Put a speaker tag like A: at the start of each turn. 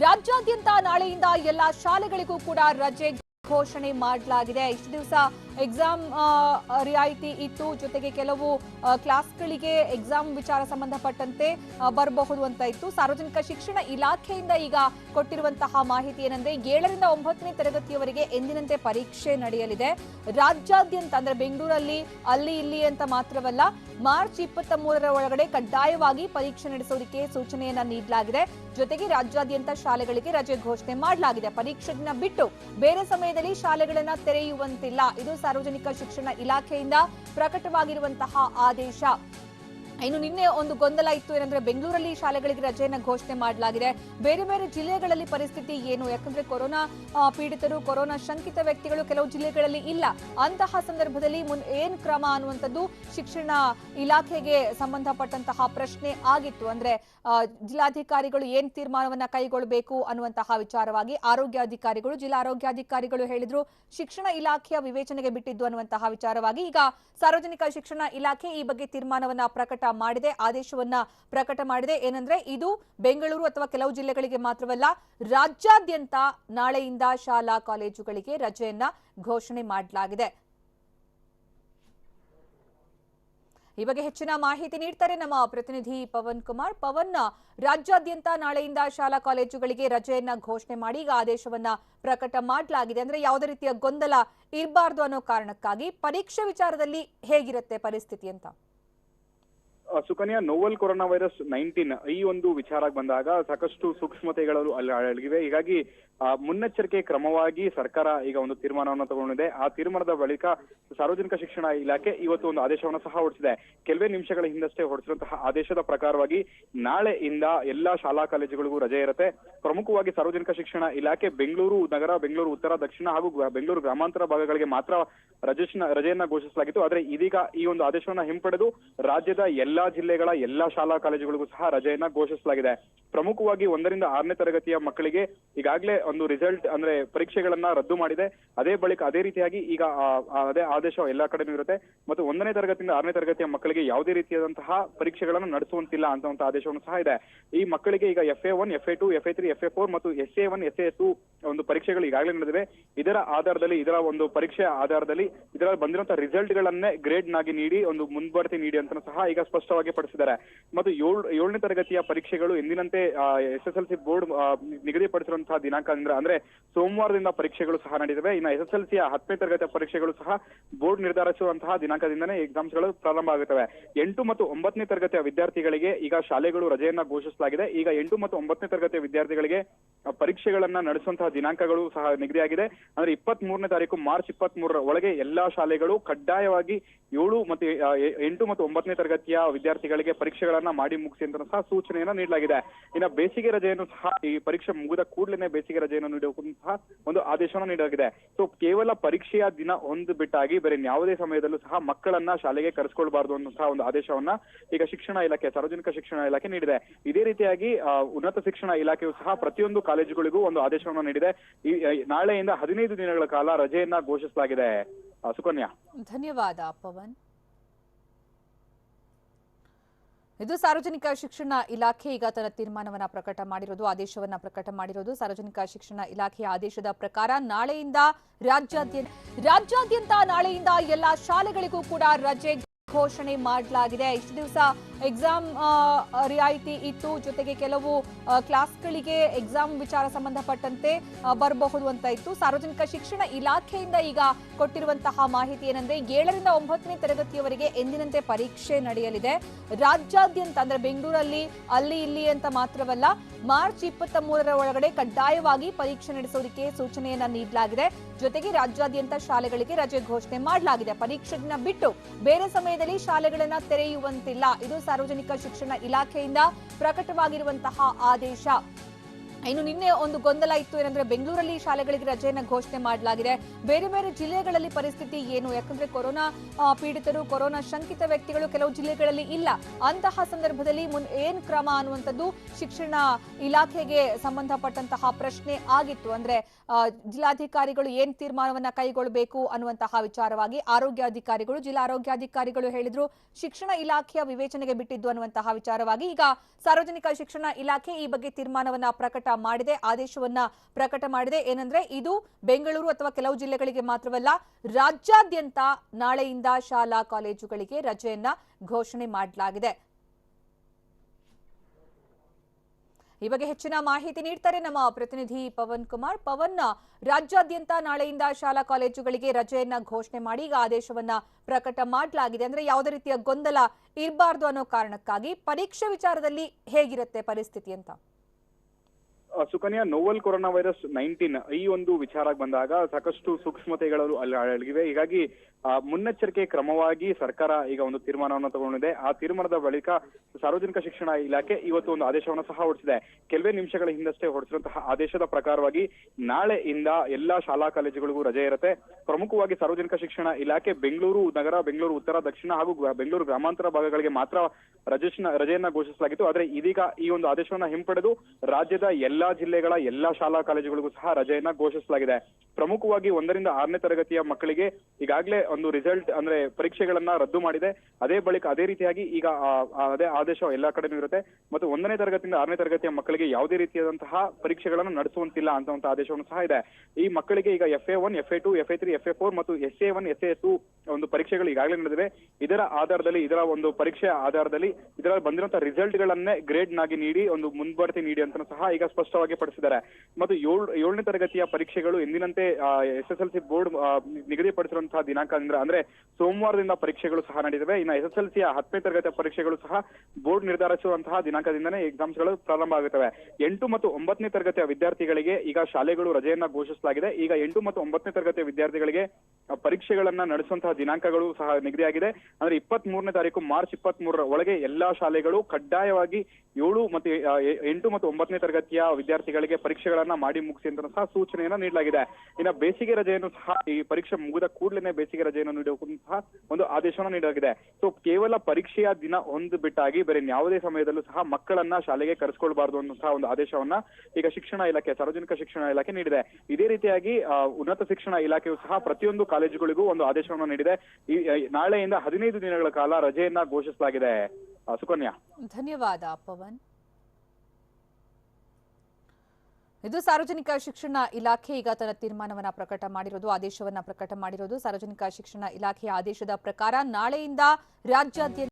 A: ರಾಜ್ಯಾದ್ಯಂತ ನಾಳೆಯಿಂದ ಎಲ್ಲಾ ಶಾಲೆಗಳಿಗೂ ಕೂಡ ರಜೆ ಘೋಷಣೆ ಮಾಡಲಾಗಿದೆ. ಇಷ್ಟು ದಿವಸ ಎಕ್ಸಾಮ್ ರಿಯಾಯಿತಿ ಇತ್ತು. ಜೊತೆಗೆ ಕೆಲವು ಕ್ಲಾಸ್ಗಳಿಗೆ ಎಕ್ಸಾಮ್ ವಿಚಾರ ಸಂಬಂಧಪಟ್ಟಂತೆ ಬರಬಹುದು ಅಂತ ಇತ್ತು. ಸಾರ್ವಜನಿಕ ಶಿಕ್ಷಣ ಇಲಾಖೆಯಿಂದ ಈಗ ಕೊಟ್ಟಿರುವಂತಹ ಮಾಹಿತಿ ಏನಂದ್ರೆ, ಏಳರಿಂದ ಒಂಬತ್ತನೇ ತರಗತಿಯವರೆಗೆ ಎಂದಿನಂತೆ ಪರೀಕ್ಷೆ ನಡೆಯಲಿದೆ. ರಾಜ್ಯಾದ್ಯಂತ ಅಂದ್ರೆ ಬೆಂಗಳೂರಲ್ಲಿ, ಅಲ್ಲಿ, ಇಲ್ಲಿ ಅಂತ ಮಾತ್ರವಲ್ಲ, ಮಾರ್ಚ್ ಇಪ್ಪತ್ತ ಮೂರರ ಒಳಗಡೆ ಕಡ್ಡಾಯವಾಗಿ ಪರೀಕ್ಷೆ ನಡೆಸೋದಕ್ಕೆ ಸೂಚನೆಯನ್ನ ನೀಡಲಾಗಿದೆ. ಜೊತೆಗೆ ರಾಜ್ಯಾದ್ಯಂತ ಶಾಲೆಗಳಿಗೆ ರಜೆ ಘೋಷಣೆ ಮಾಡಲಾಗಿದೆ. ಪರೀಕ್ಷೆಯನ್ನ ಬಿಟ್ಟು ಬೇರೆ ಸಮಯದಲ್ಲಿ ಶಾಲೆಗಳನ್ನ ತೆರೆಯುವಂತಿಲ್ಲ. ಇದು ಸಾರ್ವಜನಿಕ ಶಿಕ್ಷಣ ಇಲಾಖೆಯಿಂದ ಪ್ರಕಟವಾಗಿರುವಂತಹ ಆದೇಶ. ಇನ್ನು ನಿನ್ನೆ ಒಂದು ಗೊಂದಲ ಇತ್ತು, ಏನಂದ್ರೆ ಬೆಂಗಳೂರಲ್ಲಿ ಶಾಲೆಗಳಿಗೆ ರಜೆಯನ್ನು ಘೋಷಣೆ ಮಾಡಲಾಗಿದೆ. ಬೇರೆ ಬೇರೆ ಜಿಲ್ಲೆಗಳಲ್ಲಿ ಪರಿಸ್ಥಿತಿ ಏನು? ಯಾಕಂದ್ರೆ ಕೊರೋನಾ ಪೀಡಿತರು, ಕೊರೋನಾ ಶಂಕಿತ ವ್ಯಕ್ತಿಗಳು ಕೆಲವು ಜಿಲ್ಲೆಗಳಲ್ಲಿ ಇಲ್ಲ. ಅಂತಹ ಸಂದರ್ಭದಲ್ಲಿ ಮುನ್, ಏನ್ ಕ್ರಮ ಅನ್ನುವಂಥದ್ದು ಶಿಕ್ಷಣ ಇಲಾಖೆಗೆ ಸಂಬಂಧಪಟ್ಟಂತಹ ಪ್ರಶ್ನೆ ಆಗಿತ್ತು. ಅಂದ್ರೆ ಜಿಲ್ಲಾಧಿಕಾರಿಗಳು ಏನ್ ತೀರ್ಮಾನವನ್ನ ಕೈಗೊಳ್ಳಬೇಕು ಅನ್ನುವಂತಹ ವಿಚಾರವಾಗಿ ಆರೋಗ್ಯಾಧಿಕಾರಿಗಳು ಜಿಲ್ಲಾ ಆರೋಗ್ಯಾಧಿಕಾರಿಗಳು ಹೇಳಿದ್ರು, ಶಿಕ್ಷಣ ಇಲಾಖೆಯ ವಿವೇಚನೆಗೆ ಬಿಟ್ಟಿದ್ದು ಅನ್ನುವಂತಹ ವಿಚಾರವಾಗಿ ಈಗ ಸಾರ್ವಜನಿಕ ಶಿಕ್ಷಣ ಇಲಾಖೆ ಈ ಬಗ್ಗೆ ತೀರ್ಮಾನವನ್ನ ಪ್ರಕಟ ಮಾಡಿದೆ, ಆದೇಶವನ್ನ ಪ್ರಕಟ ಮಾಡಿದೆ. ಏನಂದ್ರೆ, ಇದು ಬೆಂಗಳೂರು ಅಥವಾ ಕೆಲವು ಜಿಲ್ಲೆಗಳಿಗೆ ಮಾತ್ರವಲ್ಲ, ರಾಜ್ಯಾದ್ಯಂತ ನಾಳೆಯಿಂದ ಶಾಲಾ ಕಾಲೇಜುಗಳಿಗೆ ರಜೆಯನ್ನ ಘೋಷಣೆ ಮಾಡಲಾಗಿದೆ. ಈ ಬಗ್ಗೆ ಹೆಚ್ಚಿನ ಮಾಹಿತಿ ನೀಡ್ತಾರೆ ನಮ್ಮ ಪ್ರತಿನಿಧಿ ಪವನ್ ಕುಮಾರ್. ಪವನ್ ರಾಜ್ಯಾದ್ಯಂತ ನಾಳೆಯಿಂದ ಶಾಲಾ ಕಾಲೇಜುಗಳಿಗೆ ರಜೆಯನ್ನ ಘೋಷಣೆ ಮಾಡಿ, ಈಗ ಆದೇಶವನ್ನ ಪ್ರಕಟ ಮಾಡಲಾಗಿದೆ. ಅಂದ್ರೆ, ಯಾವುದೇ ರೀತಿಯ ಗೊಂದಲ ಇರಬಾರ್ದು ಅನ್ನೋ ಕಾರಣಕ್ಕಾಗಿ ಪರೀಕ್ಷೆ ವಿಚಾರದಲ್ಲಿ ಹೇಗಿರುತ್ತೆ ಪರಿಸ್ಥಿತಿ ಅಂತ?
B: Sukanya, novel corona virus nineteen ಈ ಒಂದು ವಿಚಾರ ಬಂದಾಗ ಸಾಕಷ್ಟು ಸೂಕ್ಷ್ಮತೆಗಳು ಅಲ್ಲಿ ಅಡಗಿವೆ ಹೀಗಾಗಿ ಮುನ್ನೆಚ್ಚರಿಕೆ ಕ್ರಮವಾಗಿ ಸರ್ಕಾರ ಈಗ ಒಂದು ತೀರ್ಮಾನವನ್ನು ತಗೊಂಡಿದೆ. ಆ ತೀರ್ಮಾನದ ಬಳಿಕ ಸಾರ್ವಜನಿಕ ಶಿಕ್ಷಣ ಇಲಾಖೆ ಇವತ್ತು ಒಂದು ಆದೇಶವನ್ನು ಸಹ ಹೊರಡಿಸಿದೆ. ಕೆಲವೇ ನಿಮಿಷಗಳ ಹಿಂದಷ್ಟೇ ಹೊರಡಿಸಿರುವಂತಹ ಆದೇಶದ ಪ್ರಕಾರವಾಗಿ ನಾಳೆಯಿಂದ ಎಲ್ಲಾ ಶಾಲಾ ಕಾಲೇಜುಗಳಿಗೂ ರಜೆ ಇರುತ್ತೆ. ಪ್ರಮುಖವಾಗಿ ಸಾರ್ವಜನಿಕ ಶಿಕ್ಷಣ ಇಲಾಖೆ ಬೆಂಗಳೂರು ನಗರ, ಬೆಂಗಳೂರು ಉತ್ತರ, ದಕ್ಷಿಣ ಹಾಗೂ ಬೆಂಗಳೂರು ಗ್ರಾಮಾಂತರ ಭಾಗಗಳಿಗೆ ಮಾತ್ರ ರಜೆ ರಜೆಯನ್ನ ಘೋಷಿಸಲಾಗಿತ್ತು. ಆದ್ರೆ ಇದೀಗ ಈ ಒಂದು ಆದೇಶವನ್ನ ಹಿಂಪಡೆದು ರಾಜ್ಯದ ಎಲ್ಲಾ ಜಿಲ್ಲೆಗಳ ಎಲ್ಲಾ ಶಾಲಾ ಕಾಲೇಜುಗಳಿಗೂ ಸಹ ರಜೆಯನ್ನ ಘೋಷಿಸಲಾಗಿದೆ. ಪ್ರಮುಖವಾಗಿ ಒಂದರಿಂದ ಆರನೇ ತರಗತಿಯ ಮಕ್ಕಳಿಗೆ ಈಗಾಗಲೇ ಒಂದು ರಿಸಲ್ಟ್ ಅಂದ್ರೆ ಪರೀಕ್ಷೆಗಳನ್ನ ರದ್ದು ಮಾಡಿದೆ. ಅದೇ ಬಳಿಕ ಅದೇ ರೀತಿಯಾಗಿ ಈಗ ಅದೇ ಆದೇಶ ಎಲ್ಲಾ ಕಡೆ ಇರುತ್ತೆ. ಮತ್ತು ಒಂದನೇ ತರಗತಿಯಿಂದ ಆರನೇ ತರಗತಿಯ ಮಕ್ಕಳಿಗೆ ಯಾವುದೇ ರೀತಿಯಾದಂತಹ ಪರೀಕ್ಷೆಗಳನ್ನು ನಡೆಸುವಂತಿಲ್ಲ ಅಂತ ಆದೇಶವನ್ನು ಸಹ ಇದೆ. ಈ ಮಕ್ಕಳಿಗೆ ಈಗ F A one F A two F A three F A four ಮತ್ತು S A one S A two ಒಂದು ಪರೀಕ್ಷೆಗಳು ಈಗಾಗಲೇ ನಡೆದಿವೆ. ಇದರ ಆಧಾರದಲ್ಲಿ, ಇದರ ಒಂದು ಪರೀಕ್ಷೆ ಆಧಾರದಲ್ಲಿ ಇದರ ಬಂದಿರುವಂತಹ ರಿಸಲ್ಟ್ ಗಳನ್ನೇ ಗ್ರೇಡ್ ನಾಗಿ ನೀಡಿ, ಒಂದು ಮುಂಬಡ್ತಿ ನೀಡಿ ಅಂತ ಸಹ ಈಗ ಸ್ಪಷ್ಟವಾಗಿ ಪಡಿಸಿದ್ದಾರೆ. ಮತ್ತು ಏಳ್, ಏಳನೇ ತರಗತಿಯ ಪರೀಕ್ಷೆಗಳು ಎಂದಿನಂತೆ S S L C board ನಿಗದಿಪಡಿಸಿರುವಂತಹ ದಿನಾಂಕ ಅಂದ್ರೆ ಸೋಮವಾರದಿಂದ ಪರೀಕ್ಷೆಗಳು ಸಹ ನಡೆದಿವೆ ಇನ್ನು ಎಸ್ ಎಸ್ ಎಲ್ ಸಿಯ ಹತ್ತನೇ ತರಗತಿಯ ಪರೀಕ್ಷೆಗಳು ಸಹ ಬೋರ್ಡ್ ನಿರ್ಧರಿಸುವಂತಹ ದಿನಾಂಕದಿಂದನೇ ಎಕ್ಸಾಮ್ಸ್ಗಳು ಪ್ರಾರಂಭ ಆಗುತ್ತವೆ. ಎಂಟು ಮತ್ತು ಒಂಬತ್ತನೇ ತರಗತಿಯ ವಿದ್ಯಾರ್ಥಿಗಳಿಗೆ ಈಗ ಶಾಲೆಗಳು ರಜೆಯನ್ನ ಘೋಷಿಸಲಾಗಿದೆ. ಈಗ ಎಂಟು ಮತ್ತು ಒಂಬತ್ತನೇ ತರಗತಿಯ ವಿದ್ಯಾರ್ಥಿಗಳಿಗೆ ಪರೀಕ್ಷೆಗಳನ್ನ ನಡೆಸುವಂತಹ ದಿನಾಂಕಗಳು ಸಹ ನಿಗದಿಯಾಗಿದೆ. ಅಂದ್ರೆ ಇಪ್ಪತ್ತ್ ಮೂರನೇ ತಾರೀಕು, ಮಾರ್ಚ್ ಇಪ್ಪತ್ತ್ ಮೂರರ ಒಳಗೆ ಎಲ್ಲಾ ಶಾಲೆಗಳು ಕಡ್ಡಾಯವಾಗಿ ಏಳು ಮತ್ತು ಎಂಟು ಮತ್ತು ಒಂಬತ್ತನೇ ತರಗತಿಯ ವಿದ್ಯಾರ್ಥಿಗಳಿಗೆ ಪರೀಕ್ಷೆಗಳನ್ನ ಮಾಡಿ ಮುಗಿಸಿ ಅಂತ ಸಹ ಸೂಚನೆಯನ್ನ ನೀಡಲಾಗಿದೆ. ಇನ್ನು ಬೇಸಿಗೆ ರಜೆಯನ್ನು ಸಹ ಈ ಪರೀಕ್ಷೆ ಮುಗಿದ ಕೂಡಲೇ ಬೇಸಿಗೆ ರಜೆಯನ್ನು ನೀಡುವ ಸಹ ಒಂದು ಆದೇಶವನ್ನು ನೀಡಲಾಗಿದೆ. ಸೊ ಕೇವಲ ಪರೀಕ್ಷೆಯ ದಿನ ಒಂದು ಬಿಟ್ಟಾಗಿ ಬೇರೆ ಯಾವುದೇ ಸಮಯದಲ್ಲೂ ಸಹ ಮಕ್ಕಳನ್ನ ಶಾಲೆಗೆ ಕರೆಸ್ಕೊಳ್ಬಾರ್ದು ಅನ್ನುವಂತಹ ಒಂದು ಆದೇಶವನ್ನ ಈಗ ಶಿಕ್ಷಣ ಇಲಾಖೆ, ಸಾರ್ವಜನಿಕ ಶಿಕ್ಷಣ ಇಲಾಖೆ ನೀಡಿದೆ. ಇದೇ ರೀತಿಯಾಗಿ ಉನ್ನತ ಶಿಕ್ಷಣ ಇಲಾಖೆಯು ಸಹ ಪ್ರತಿಯೊಂದು ಕಾಲೇಜುಗಳಿಗೂ ಒಂದು ಆದೇಶವನ್ನು ನೀಡಿದೆ. ನಾಳೆಯಿಂದ ಹದಿನೈದು ದಿನಗಳ ಕಾಲ ರಜೆಯನ್ನ ಘೋಷಿಸಲಾಗಿದೆ. ಸುಕನ್ಯಾ.
A: ಧನ್ಯವಾದ, ಪವನ್. ಇದು ಸಾರ್ವಜನಿಕ ಶಿಕ್ಷಣ ಇಲಾಖೆ ಈಗ ತನ್ನ ತೀರ್ಮಾನವನ್ನು ಪ್ರಕಟ ಮಾಡಿರೋದು, ಆದೇಶವನ್ನ ಪ್ರಕಟ ಮಾಡಿರೋದು. ಸಾರ್ವಜನಿಕ ಶಿಕ್ಷಣ ಇಲಾಖೆಯ ಆದೇಶದ ಪ್ರಕಾರ ನಾಳೆಯಿಂದ ರಾಜ್ಯಾದ್ಯಂತ ರಾಜ್ಯಾದ್ಯಂತ ನಾಳೆಯಿಂದ ಎಲ್ಲಾ ಶಾಲೆಗಳಿಗೂ ಕೂಡ ರಜೆ ಘೋಷಣೆ ಮಾಡಲಾಗಿದೆ. ಇಷ್ಟು ದಿವಸ ಎಕ್ಸಾಮ್ ರಿಯಾಯಿತಿ ಇತ್ತು. ಜೊತೆಗೆ ಕೆಲವು ಕ್ಲಾಸ್ಗಳಿಗೆ ಎಕ್ಸಾಮ್ ವಿಚಾರ ಸಂಬಂಧಪಟ್ಟಂತೆ ಬರಬಹುದು ಅಂತ ಇತ್ತು. ಸಾರ್ವಜನಿಕ ಶಿಕ್ಷಣ ಇಲಾಖೆಯಿಂದ ಈಗ ಕೊಟ್ಟಿರುವಂತಹ ಮಾಹಿತಿ ಏನಂದ್ರೆ, ಏಳರಿಂದ ಒಂಬತ್ತನೇ ತರಗತಿಯವರೆಗೆ ಎಂದಿನಂತೆ ಪರೀಕ್ಷೆ ನಡೆಯಲಿದೆ. ರಾಜ್ಯಾದ್ಯಂತ ಅಂದ್ರೆ ಬೆಂಗಳೂರಲ್ಲಿ ಅಲ್ಲಿ ಇಲ್ಲಿ ಅಂತ ಮಾತ್ರವಲ್ಲ, ಮಾರ್ಚ್ ಇಪ್ಪತ್ತ ಮೂರರ ಒಳಗಡೆ ಕಡ್ಡಾಯವಾಗಿ ಪರೀಕ್ಷೆ ನಡೆಸೋದಕ್ಕೆ ಸೂಚನೆಯನ್ನ ನೀಡಲಾಗಿದೆ. ಜೊತೆಗೆ ರಾಜ್ಯಾದ್ಯಂತ ಶಾಲೆಗಳಿಗೆ ರಜೆ ಘೋಷಣೆ ಮಾಡಲಾಗಿದೆ. ಪರೀಕ್ಷೆಗಳನ್ನ ಬಿಟ್ಟು ಬೇರೆ ಸಮಯದಲ್ಲಿ ಶಾಲೆಗಳನ್ನ ತೆರೆಯುವಂತಿಲ್ಲ. ಇದು ಸಾರ್ವಜನಿಕ ಶಿಕ್ಷಣ ಇಲಾಖೆಯಿಂದ ಪ್ರಕಟವಾಗಿರುವಂತಹ ಆದೇಶ. ಇನ್ನು ನಿನ್ನೆ ಒಂದು ಗೊಂದಲ ಇತ್ತು, ಏನಂದ್ರೆ ಬೆಂಗಳೂರಲ್ಲಿ ಶಾಲೆಗಳಿಗೆ ರಜೆಯನ್ನು ಘೋಷಣೆ ಮಾಡಲಾಗಿದೆ. ಬೇರೆ ಬೇರೆ ಜಿಲ್ಲೆಗಳಲ್ಲಿ ಪರಿಸ್ಥಿತಿ ಏನು? ಯಾಕಂದ್ರೆ ಕೊರೋನಾ ಪೀಡಿತರು, ಕೊರೋನಾ ಶಂಕಿತ ವ್ಯಕ್ತಿಗಳು ಕೆಲವು ಜಿಲ್ಲೆಗಳಲ್ಲಿ ಇಲ್ಲ. ಅಂತಹ ಸಂದರ್ಭದಲ್ಲಿ ಮುನ್, ಏನ್ ಕ್ರಮ ಅನ್ನುವಂಥದ್ದು ಶಿಕ್ಷಣ ಇಲಾಖೆಗೆ ಸಂಬಂಧಪಟ್ಟಂತಹ ಪ್ರಶ್ನೆ ಆಗಿತ್ತು. ಅಂದ್ರೆ ಜಿಲ್ಲಾಧಿಕಾರಿಗಳು ಏನ್ ತೀರ್ಮಾನವನ್ನ ಕೈಗೊಳ್ಳಬೇಕು ಅನ್ನುವಂತಹ ವಿಚಾರವಾಗಿ ಆರೋಗ್ಯಾಧಿಕಾರಿಗಳು ಜಿಲ್ಲಾ ಆರೋಗ್ಯಾಧಿಕಾರಿಗಳು ಹೇಳಿದ್ರು, ಶಿಕ್ಷಣ ಇಲಾಖೆಯ ವಿವೇಚನೆಗೆ ಬಿಟ್ಟಿದ್ದು ಅನ್ನುವಂತಹ ವಿಚಾರವಾಗಿ ಈಗ ಸಾರ್ವಜನಿಕ ಶಿಕ್ಷಣ ಇಲಾಖೆ ಈ ಬಗ್ಗೆ ತೀರ್ಮಾನವನ್ನ ಪ್ರಕಟ ಮಾಡಿದೆ, ಆದೇಶವನ್ನ ಪ್ರಕಟ ಮಾಡಿದೆ. ಏನಂದ್ರೆ, ಇದು ಬೆಂಗಳೂರು ಅಥವಾ ಕೆಲವು ಜಿಲ್ಲೆಗಳಿಗೆ ಮಾತ್ರವಲ್ಲ, ರಾಜ್ಯಾದ್ಯಂತ ನಾಳೆಯಿಂದ ಶಾಲಾ ಕಾಲೇಜುಗಳಿಗೆ ರಜೆಯನ್ನ ಘೋಷಣೆ ಮಾಡಲಾಗಿದೆ. ಈ ಬಗ್ಗೆ ಹೆಚ್ಚಿನ ಮಾಹಿತಿ ನೀಡ್ತಾರೆ ನಮ್ಮ ಪ್ರತಿನಿಧಿ ಪವನ್ ಕುಮಾರ್. ಪವನ್ ರಾಜ್ಯಾದ್ಯಂತ ನಾಳೆಯಿಂದ ಶಾಲಾ ಕಾಲೇಜುಗಳಿಗೆ ರಜೆಯನ್ನ ಘೋಷಣೆ ಮಾಡಿ ಈಗ ಆದೇಶವನ್ನ ಪ್ರಕಟ ಮಾಡಲಾಗಿದೆ. ಅಂದ್ರೆ, ಯಾವುದೇ ರೀತಿಯ ಗೊಂದಲ ಇರಬಾರ್ದು ಅನ್ನೋ ಕಾರಣಕ್ಕಾಗಿ ಪರೀಕ್ಷೆ ವಿಚಾರದಲ್ಲಿ ಹೇಗಿರುತ್ತೆ ಪರಿಸ್ಥಿತಿ ಅಂತ?
B: Sukanya, novel corona virus nineteen ಈ ಒಂದು ವಿಚಾರ ಬಂದಾಗ ಸಾಕಷ್ಟು ಸೂಕ್ಷ್ಮತೆಗಳು ಅಲ್ಲಿ ಅಳಗಿವೆ ಹೀಗಾಗಿ ಮುನ್ನೆಚ್ಚರಿಕೆ ಕ್ರಮವಾಗಿ ಸರ್ಕಾರ ಈಗ ಒಂದು ತೀರ್ಮಾನವನ್ನು ತಗೊಂಡಿದೆ. ಆ ತೀರ್ಮಾನದ ಬಳಿಕ ಸಾರ್ವಜನಿಕ ಶಿಕ್ಷಣ ಇಲಾಖೆ ಇವತ್ತು ಒಂದು ಆದೇಶವನ್ನು ಸಹ ಹೊರಡಿಸಿದೆ. ಕೆಲವೇ ನಿಮಿಷಗಳ ಹಿಂದಷ್ಟೇ ಹೊರಡಿಸಿದಂತಹ ಆದೇಶದ ಪ್ರಕಾರವಾಗಿ ನಾಳೆಯಿಂದ ಎಲ್ಲಾ ಶಾಲಾ ಕಾಲೇಜುಗಳಿಗೂ ರಜೆ ಇರುತ್ತೆ. ಪ್ರಮುಖವಾಗಿ ಸಾರ್ವಜನಿಕ ಶಿಕ್ಷಣ ಇಲಾಖೆ ಬೆಂಗಳೂರು ನಗರ, ಬೆಂಗಳೂರು ಉತ್ತರ, ದಕ್ಷಿಣ ಹಾಗೂ ಬೆಂಗಳೂರು ಗ್ರಾಮಾಂತರ ಭಾಗಗಳಿಗೆ ಮಾತ್ರ ರಜೆ ರಜೆಯನ್ನ ಘೋಷಿಸಲಾಗಿತ್ತು. ಆದ್ರೆ ಇದೀಗ ಈ ಒಂದು ಆದೇಶವನ್ನ ಹಿಂಪಡೆದು ರಾಜ್ಯದ ಎಲ್ಲಾ ಜಿಲ್ಲೆಗಳ ಎಲ್ಲಾ ಶಾಲಾ ಕಾಲೇಜುಗಳಿಗೂ ಸಹ ರಜೆಯನ್ನ ಘೋಷಿಸಲಾಗಿದೆ. ಪ್ರಮುಖವಾಗಿ ಒಂದರಿಂದ ಆರನೇ ತರಗತಿಯ ಮಕ್ಕಳಿಗೆ ಈಗಾಗಲೇ ಒಂದು ರಿಸಲ್ಟ್ ಅಂದ್ರೆ ಪರೀಕ್ಷೆಗಳನ್ನ ರದ್ದು ಮಾಡಿದೆ. ಅದೇ ಬಳಿಕ ಅದೇ ರೀತಿಯಾಗಿ ಈಗ ಅದೇ ಆದೇಶ ಎಲ್ಲಾ ಕಡೆನೂ ಇರುತ್ತೆ. ಮತ್ತು ಒಂದನೇ ತರಗತಿಯಿಂದ ಆರನೇ ತರಗತಿಯ ಮಕ್ಕಳಿಗೆ ಯಾವುದೇ ರೀತಿಯಾದಂತಹ ಪರೀಕ್ಷೆಗಳನ್ನು ನಡೆಸುವಂತಿಲ್ಲ ಅಂತ ಆದೇಶವನ್ನು ಸಹ ಇದೆ. ಈ ಮಕ್ಕಳಿಗೆ ಈಗ F A one F A two F A three F A four ಮತ್ತು S A one S A two ಒಂದು ಪರೀಕ್ಷೆಗಳು ಈಗಾಗಲೇ ನಡೆದಿವೆ. ಇದರ ಆಧಾರದಲ್ಲಿ, ಇದರ ಒಂದು ಪರೀಕ್ಷೆಯ ಆಧಾರದಲ್ಲಿ ಇದರ ಬಂದಿರುವಂತಹ ರಿಸಲ್ಟ್ ಗಳನ್ನೇ ಗ್ರೇಡ್ ನಾಗಿ ನೀಡಿ, ಒಂದು ಮುಂಬಡ್ತಿ ನೀಡಿ ಅಂತ ಸಹ ಈಗ ಸ್ಪಷ್ಟವಾಗಿ ಪಡಿಸಿದ್ದಾರೆ. ಮತ್ತು ಏಳು, ಏಳನೇ ತರಗತಿಯ ಪರೀಕ್ಷೆಗಳು ಎಂದಿನಂತೆ S S L C board ನಿಗದಿಪಡಿಸಿರುವಂತಹ ದಿನಾಂಕ ಅಂದ್ರೆ ಸೋಮವಾರದಿಂದ ಪರೀಕ್ಷೆಗಳು ಸಹ ನಡೆದಿವೆ ಇನ್ನು ಎಸ್ ಎಸ್ ಎಲ್ ಸಿಯ ಹತ್ತನೇ ತರಗತಿಯ ಪರೀಕ್ಷೆಗಳು ಸಹ ಬೋರ್ಡ್ ನಿರ್ಧರಿಸುವಂತಹ ದಿನಾಂಕದಿಂದನೇ ಎಕ್ಸಾಮ್ಸ್ಗಳು ಪ್ರಾರಂಭ ಆಗುತ್ತವೆ. ಎಂಟು ಮತ್ತು ಒಂಬತ್ತನೇ ತರಗತಿಯ ವಿದ್ಯಾರ್ಥಿಗಳಿಗೆ ಈಗ ಶಾಲೆಗಳು ರಜೆಯನ್ನ ಘೋಷಿಸಲಾಗಿದೆ. ಈಗ ಎಂಟು ಮತ್ತು ಒಂಬತ್ತನೇ ತರಗತಿಯ ವಿದ್ಯಾರ್ಥಿಗಳಿಗೆ ಪರೀಕ್ಷೆಗಳನ್ನ ನಡೆಸುವಂತಹ ದಿನಾಂಕಗಳು ಸಹ ನಿಗದಿಯಾಗಿದೆ. ಅಂದ್ರೆ ಇಪ್ಪತ್ತ್ ಮೂರನೇ ತಾರೀಕು ಮಾರ್ಚ್ ಇಪ್ಪತ್ತ್ ಮೂರರ ಒಳಗೆ ಎಲ್ಲಾ ಶಾಲೆಗಳು ಕಡ್ಡಾಯವಾಗಿ ಏಳು ಮತ್ತು ಎಂಟು ಮತ್ತು ಒಂಬತ್ತನೇ ತರಗತಿಯ ವಿದ್ಯಾರ್ಥಿಗಳಿಗೆ ಪರೀಕ್ಷೆಗಳನ್ನ ಮಾಡಿ ಮುಗಿಸಿ ಅಂತ ಸಹ ಸೂಚನೆಯನ್ನ ನೀಡಲಾಗಿದೆ. ಇನ್ನು ಬೇಸಿಗೆ ರಜೆಯನ್ನು ಸಹ ಈ ಪರೀಕ್ಷೆ ಮುಗಿದ ಕೂಡಲೇ ಬೇಸಿಗೆ ರಜೆಯನ್ನು ನೀಡೋಕು ಸಹ ಒಂದು ಆದೇಶವನ್ನು ನೀಡಲಾಗಿದೆ. ಸೊ ಕೇವಲ ಪರೀಕ್ಷೆಯ ದಿನ ಒಂದು ಬಿಟ್ಟಾಗಿ ಬೇರೆ ಯಾವುದೇ ಸಮಯದಲ್ಲೂ ಸಹ ಮಕ್ಕಳನ್ನ ಶಾಲೆಗೆ ಕರೆಸ್ಕೊಳ್ಬಾರ್ದು ಸಹ ಒಂದು ಆದೇಶವನ್ನ ಈಗ ಶಿಕ್ಷಣ ಇಲಾಖೆ, ಸಾರ್ವಜನಿಕ ಶಿಕ್ಷಣ ಇಲಾಖೆ ನೀಡಿದೆ. ಇದೇ ರೀತಿಯಾಗಿ ಉನ್ನತ ಶಿಕ್ಷಣ ಇಲಾಖೆಯು ಸಹ ಪ್ರತಿಯೊಂದು ಕಾಲೇಜುಗಳಿಗೂ ಒಂದು ಆದೇಶವನ್ನು ನೀಡಿದೆ. ನಾಳೆಯಿಂದ ಹದಿನೈದು ದಿನಗಳ ಕಾಲ ರಜೆಯನ್ನ ಘೋಷಿಸಲಾಗಿದೆ. ಸುಕನ್ಯಾ.
A: ಧನ್ಯವಾದ, ಪವನ್. ಇದು ಸಾರ್ವಜನಿಕ ಶಿಕ್ಷಣ ಇಲಾಖೆ ಈಗ ತನ್ನ ತೀರ್ಮಾನವನ್ನ ಪ್ರಕಟ ಮಾಡಿರೋದು, ಆದೇಶವನ್ನ ಪ್ರಕಟ ಮಾಡಿರೋದು. ಸಾರ್ವಜನಿಕ ಶಿಕ್ಷಣ ಇಲಾಖೆಯ ಆದೇಶದ ಪ್ರಕಾರ ನಾಳೆಯಿಂದ ರಾಜ್ಯಾದ್ಯಂತ